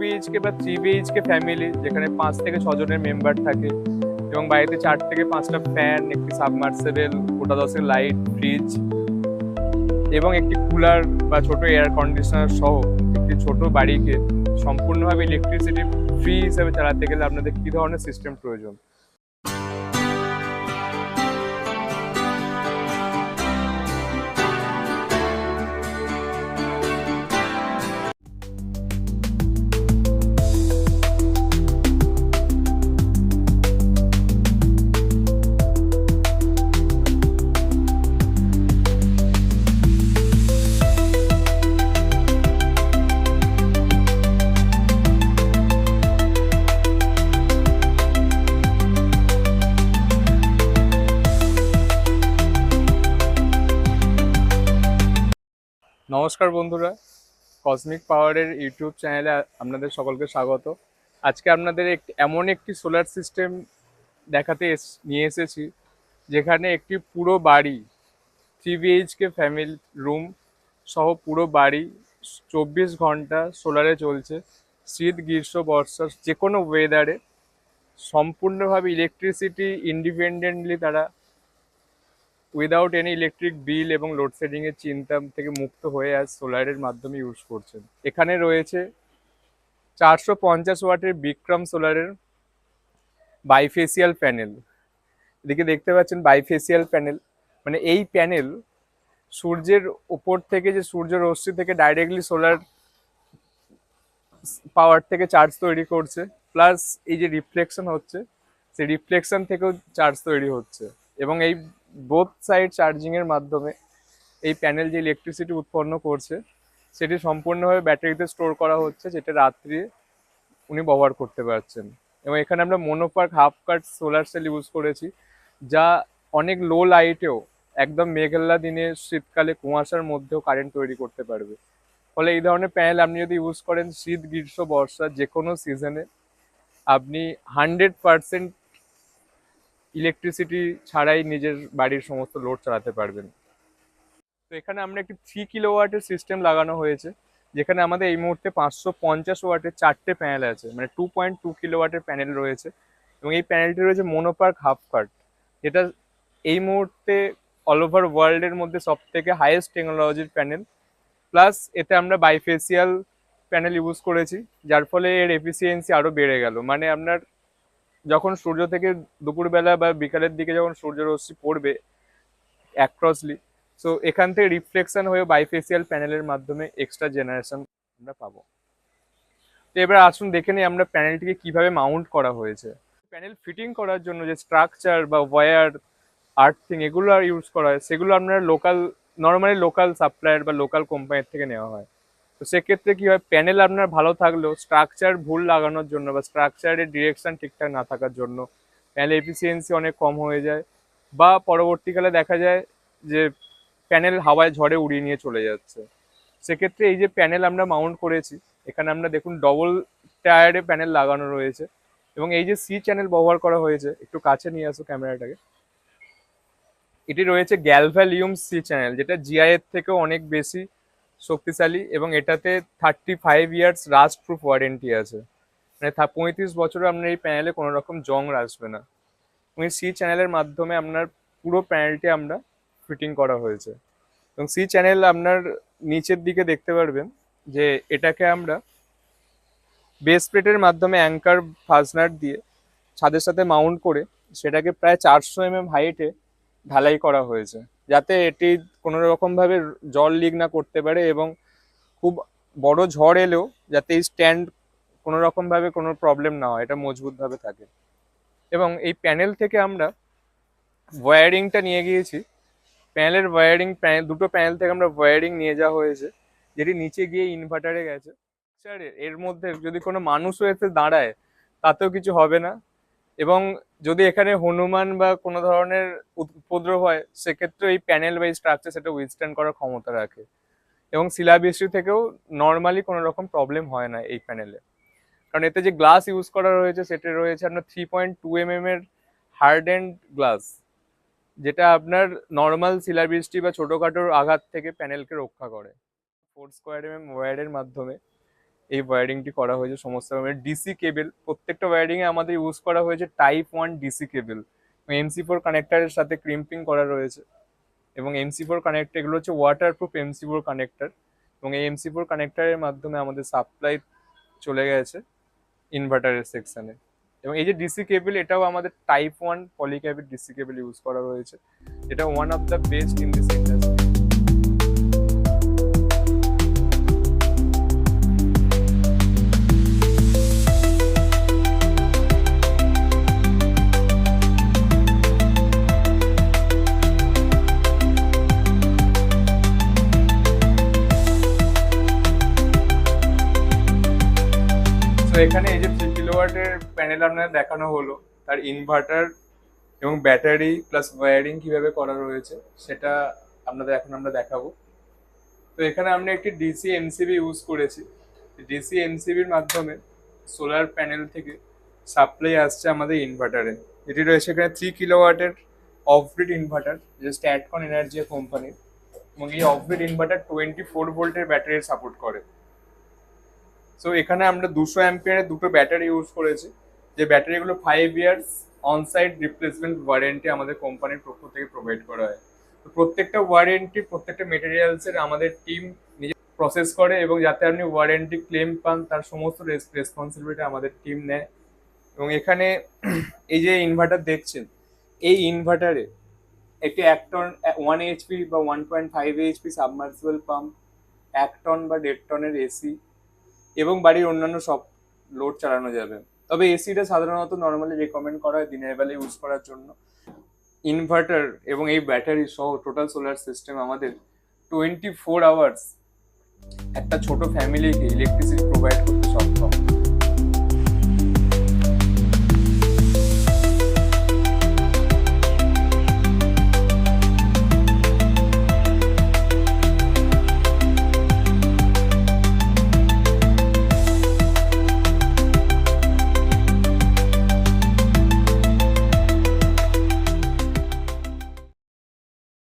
BHK বা three BHK family যেখানে পাঁচ থেকে ছজনের মেম্বার থাকে, এবং বাড়িতে চার থেকে পাঁচটা ফ্যান একটি সাবমার্সেবেল গোটা দশের লাইট ফ্রিজ এবং একটি কুলার বা ছোট এয়ার কন্ডিশনার সহ একটি ছোট বাড়িকে সম্পূর্ণভাবে ইলেকট্রিসিটি ফ্রি হিসাবে চালাতে গেলে আপনাদের কী ধরনের সিস্টেম প্রয়োজন? নমস্কার বন্ধুরা কসমিক পাওয়ারের ইউটিউব চ্যানেলে আপনাদের সকলকে স্বাগত। আজকে আপনাদের একটি, এমন একটি সোলার সিস্টেম দেখাতে এস- নিয়ে এসেছি, যেখানে একটি পুরো বাড়ি থ্রি বিএইচকে ফ্যামিলি রুম সহ পুরো বাড়ি চব্বিশ ঘণ্টা সোলারে চলছে। শীত, গ্রীষ্ম, বর্ষা যে কোনো ওয়েদারে সম্পূর্ণভাবে ইলেকট্রিসিটি ইন্ডিপেন্ডেন্টলি তারা উইদাউট এনি ইলেকট্রিক বিল এবং লোডশেডিং এর চিন্তা থেকে মুক্ত হয়ে আজ সোলারের মাধ্যমে ইউজ করছেন। এখানে রয়েছে চারশো পঞ্চাশ ওয়াটের বিক্রম সোলারের বাইফেসিয়াল প্যানেল এদিকে দেখতে পাচ্ছেন বাইফেসিয়াল প্যানেল মানে এই প্যানেল সূর্যের ওপর থেকে যে সূর্য রশ্মি থেকে ডাইরেক্টলি সোলার পাওয়ার থেকে চার্জ তৈরি করছে। প্লাস এই যে রিফ্লেকশন হচ্ছে, সেই রিফ্লেকশন থেকেও চার্জ তৈরি হচ্ছে। এবং এই বোথ সাইড চার্জিংয়ের মাধ্যমে এই প্যানেল যে ইলেকট্রিসিটি উৎপন্ন করছে, সেটি সম্পূর্ণভাবে ব্যাটারিতে স্টোর করা হচ্ছে, যেটা রাত্রি উনি ব্যবহার করতে পারছেন। এবং এখানে আমরা mono perc half cut solar cell use করেছি, যা অনেক লো লাইটেও একদম মেঘলা দিনে শীতকালে কুয়াশার মধ্যেও কারেন্ট তৈরি করতে পারবে। ফলে এই ধরনের প্যানেল আপনি যদি ইউজ করেন, শীত, গ্রীষ্ম, বর্ষা যে কোনো সিজনে আপনি হান্ড্রেড পারসেন্ট ইলেকট্রিসিটি ছাড়াই নিজের বাড়ির সমস্ত লোড চালাতে পারবেন। তো এখানে আমরা একটি থ্রি কিলো ওয়াটের সিস্টেম লাগানো হয়েছে, যেখানে আমাদের এই মুহূর্তে পাঁচশো পঞ্চাশ ওয়াটের চারটে প্যানেল আছে মানে টু পয়েন্ট টু কিলো ওয়াটের প্যানেল রয়েছে এবং এই প্যানেলটি রয়েছে মোনোপার্ক হাফ কাট যেটা এই মুহূর্তে অল ওভার ওয়ার্ল্ডের মধ্যে সব থেকে হাইয়েস্ট টেকনোলজির প্যানেল প্লাস এতে আমরা বাইফেসিয়াল প্যানেল ইউজ করেছি, যার ফলে এর এফিসিয়েন্সি আরও বেড়ে গেল। মানে আপনার যখন সূর্য থেকে দুপুরবেলা বা বিকালের দিকে যখন সূর্য রশ্মি পড়বে অ্যাক্রসলি সো এখান থেকে রিফ্লেকশন হয়ে বাইফেসিয়াল প্যানেলের মাধ্যমে এক্সট্রা জেনারেশন আমরা পাবো। তো এবার আসুন দেখে নিই আমরা প্যানেলটিকে কীভাবে মাউন্ট করা হয়েছে। প্যানেল ফিটিং করার জন্য যে স্ট্রাকচার বা ওয়্যার আর্থিং এগুলো আর ইউজ করা হয়, সেগুলো আপনার লোকাল নর্মালি লোকাল সাপ্লায়ার বা লোকাল কোম্পানির থেকে নেওয়া হয়। তো সেক্ষেত্রে কি হয় প্যানেল আপনার ভালো থাকলেও স্ট্রাকচার ভুল লাগানোর জন্য বা স্ট্রাকচারের ডিরেকশন ঠিকঠাক না থাকার জন্য প্যানেল এফিসিয়েন্সি অনেক কম হয়ে যায় বা পরবর্তীকালে দেখা যায় যে প্যানেল হাওয়ায় ঝড়ে উড়িয়ে নিয়ে চলে যাচ্ছে। সেক্ষেত্রে এই যে প্যানেল আমরা মাউন্ট করেছি, এখানে আমরা দেখুন ডবল টায়ারে প্যানেল লাগানো রয়েছে এবং এই যে সি চ্যানেল ব্যবহার করা হয়েছে, একটু কাছে নিয়ে আসো ক্যামেরাটাকে। এটি রয়েছে গ্যালভ্যালিউম সি চ্যানেল যেটা জিআই এর থেকেও অনেক বেশি শক্তিশালী এবং এটাতে thirty five years rust proof warranty আছে। মানে পঁয়ত্রিশ বছরে আপনার এই প্যানেলে কোনো রকম জং আসবে না। এবং সি চ্যানেলের মাধ্যমে আপনার পুরো প্যানেলটি আমরা ফিটিং করা হয়েছে। এবং সি চ্যানেল আপনার নিচের দিকে দেখতে পারবেন যে এটাকে আমরা বেস প্লেটের মাধ্যমে অ্যাঙ্কার ফাজনার দিয়ে ছাদের সাথে মাউন্ট করে সেটাকে প্রায় চারশো এমএম হাইটে ঢালাই করা হয়েছে। যাতে এটি কোনো রকমভাবে জল লিক না করতে পারে এবং খুব বড় ঝড় এলেও যাতে এই স্ট্যান্ড কোনো রকমভাবে কোনো প্রবলেম না হয়, এটা মজবুতভাবে থাকে। এবং এই প্যানেল থেকে আমরা ওয়্যারিংটা নিয়ে গিয়েছি। প্যানেলের ওয়্যারিং প্যানেল দুটো প্যানেল থেকে আমরা ওয়্যারিং নিয়ে যাওয়া হয়েছে, যেটি নিচে গিয়ে ইনভার্টারে গেছে। স্যার এর মধ্যে যদি কোনো মানুষও এসে দাঁড়ায়, তাতেও কিছু হবে না। এবং যদি এখানে হনুমান বা কোনো ধরনের উপ- উপদ্রব হয়, সেক্ষেত্রে এই প্যানেল বা এই স্ট্রাকচার সেটা উইথস্ট্যান্ড করার ক্ষমতা রাখে। এবং শিলাবৃষ্টি থেকেও নর্মালি কোনো রকম প্রবলেম হয় না এই প্যানেলে কারণ এতে যে গ্লাস ইউজ করা রয়েছে, সেটা রয়েছে আপনার three point two M M এর হার্ড অ্যান্ড গ্লাস যেটা আপনার নর্মাল শিলাবৃষ্টি বা ছোটোখাটোর আঘাত থেকে প্যানেলকে রক্ষা করে। ফোর স্কোয়ার এম এম ওয়্যারের মাধ্যমে। এই ওয়ারিংটি করা হয়েছে সমস্ত রকমের ডিসি কেবেল প্রত্যেকটা ওয়ারিং এ আমাদের ইউজ করা হয়েছে type one DC cable MC four কানেক্টারের সাথে ক্রিম্পিং করা রয়েছে। এবং এমসি ফোর কানেক্টর এগুলো হচ্ছে ওয়াটারপ্রুফ এমসি ফোর কানেক্টর এবং এই এমসি ফোর কানেক্টারের মাধ্যমে আমাদের সাপ্লাই চলে গেছে ইনভার্টারের সেকশানে এবং এই যে ডিসি কেবল এটাও আমাদের টাইপ ওয়ান পলিক্যাবিট ডিসি কেবল ইউজ করা হয়েছে এটা one of the best in this industry তো এখানে এই যে থ্রি কিলোওয়াটের প্যানেল আপনাদের দেখানো হলো, তার ইনভার্টার এবং ব্যাটারি প্লাস ওয়্যারিং কীভাবে করা রয়েছে, সেটা আপনাদের এখন আমরা দেখাবো। তো এখানে আমরা একটি ডিসি এমসিবি ইউজ করেছি। ডিসি এমসিবির মাধ্যমে সোলার প্যানেল থেকে সাপ্লাই আসছে আমাদের ইনভার্টারে যেটি রয়েছে এখানে থ্রি কিলোওয়াটের অফগ্রিড ইনভার্টার যে স্ট্যাটকন এনার্জি কোম্পানির এবং এই off grid inverter twenty four ভোল্টের ব্যাটারি সাপোর্ট করে। সো এখানে আমরা দুশো অ্যাম্পিয়ারের দুটো ব্যাটারি ইউজ করেছি। যে ব্যাটারিগুলো five years onsite replacement warranty আমাদের কোম্পানির পক্ষ থেকে প্রোভাইড করা হয়। তো প্রত্যেকটা ওয়ারেন্টি প্রত্যেকটা মেটেরিয়ালসের আমাদের টিম নিজে প্রসেস করে এবং যাতে আপনি ওয়ারেন্টি ক্লেম পান, তার সমস্ত রেসপন্সিবিলিটি আমাদের টিম নেয়। এবং এখানে এই যে ইনভার্টার দেখছেন, এই ইনভার্টারে একটি এক টন ওয়ান এইচপি বা one point five HP submersible pump এক টন বা দেড় টনের এসি এবং বাড়ির অন্যান্য সব লোড চালানো যাবে। তবে এসিটা সাধারণত নর্মালি রেকমেন্ড করা হয় দিনের বেলা ইউজ করার জন্য। ইনভার্টার এবং এই ব্যাটারি সহ টোটাল সোলার সিস্টেম আমাদের টোয়েন্টি ফোর আওয়ার্স একটা ছোট ফ্যামিলিকে ইলেকট্রিসিটি প্রোভাইড